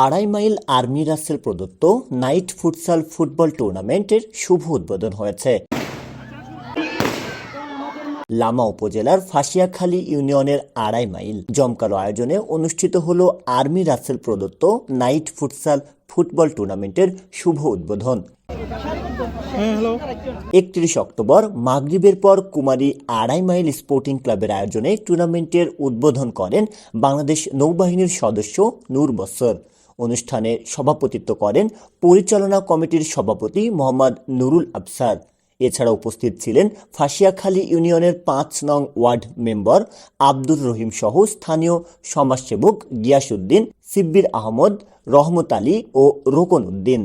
আড়াই mile army Rasel প্রদত্ত night futsal football টুর্নামেন্টের শুভ উদ্বোধন হয়েছে। লামা উপজেলার ফাঁসিয়াখালী ইউনিয়নের আড়াই মাইল জমকালো আয়োজনে অনুষ্ঠিত হল আর্মি রাসেল প্রদত্ত নাইট ফুটসাল ফুটবল টুর্নামেন্টের শুভ উদ্বোধন। একত্রিশ অক্টোবর মাগরিবের পর কুমারী আড়াই মাইল স্পোর্টিং ক্লাবের আয়োজনে টুর্নামেন্টের উদ্বোধন করেন বাংলাদেশ নৌবাহিনীর সদস্য নূর বসর অনুষ্ঠানে সভাপতিত্ব করেন পরিচালনা কমিটির সভাপতি মোহাম্মদ নুরুল আফসার এছাড়া উপস্থিত ছিলেন ফাঁসিয়াখালী ইউনিয়নের পাঁচ নং ওয়ার্ড মেম্বার আব্দুর রহিম সহ স্থানীয় সমাজসেবক গিয়াসুদ্দিন সিব্বির আহমদ, রহমত আলী ও রোকন উদ্দিন।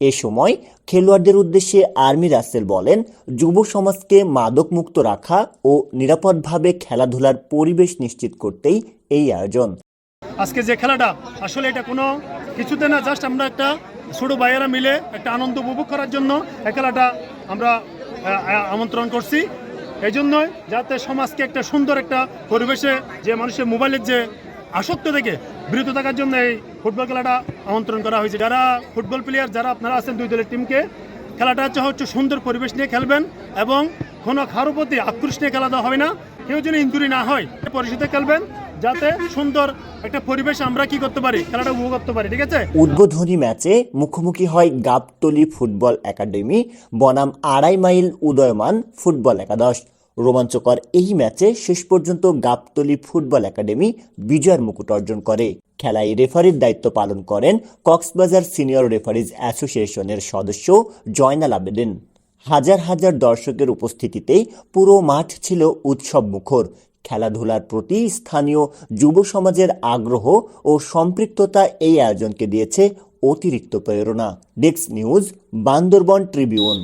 এ সময় খেলোয়াড়দের উদ্দেশ্যে আর্মি রাসেল বলেন, যুব সমাজকে মাদকমুক্ত রাখা ও নিরাপদভাবে খেলাধুলার পরিবেশ নিশ্চিত করতেই এই আয়োজন। আজকে যে খেলাটা, আসলে এটা কোনো কিছুতে না জাস্ট আমরা একটা ছোটো ভাইয়েরা মিলে একটা আনন্দ উপভোগ করার জন্য এই খেলাটা আমরা আমন্ত্রণ করছি। এই জন্যই যাতে সমাজকে একটা সুন্দর একটা পরিবেশে যে মানুষের মোবাইলের যে আসক্ত থেকে বিরত থাকার জন্য এই ফুটবল খেলাটা আমন্ত্রণ করা হয়েছে। যারা ফুটবল প্লেয়ার যারা আপনারা আছেন দুই দলের টিমকে খেলাটা হচ্ছে হচ্ছে সুন্দর পরিবেশ নিয়ে খেলবেন এবং কোনো কারও প্রতি আক্রোশ নিয়ে খেলা দেওয়া হবে না। কেউ যেন ইঞ্জুরি না হয় পরিষদে খেলবেন। যাতে সুন্দর একটা পরিবেশ আমরা কি করতে পারি, খেলাটা উপভোগ করতে পারি, ঠিক আছে? উদ্বোধনী ম্যাচে মুখোমুখি হয় গাবতলি ফুটবল একাডেমি, বনাম আড়াই মাইল উদয়মান ফুটবল একাদশ। রোমাঞ্চকর এই ম্যাচে শেষ পর্যন্ত গাবতলি ফুটবল একাডেমি বিজয়ের মুকুট অর্জন করে। খেলায় রেফারির দায়িত্ব পালন করেন কক্সবাজার সিনিয়র রেফারিজ অ্যাসোসিয়েশনের সদস্য জয়নাল আবেদিন। হাজার হাজার দর্শকের উপস্থিতিতে পুরো মাঠ ছিল উৎসব মুখর খেলাধুলার প্রতি স্থানীয় যুব সমাজের আগ্রহ ও সম্পৃক্ততা এই আয়োজনকে দিয়েছে অতিরিক্ত প্রেরণা। ডেক্স নিউজ, বান্দরবন ট্রিবিউন।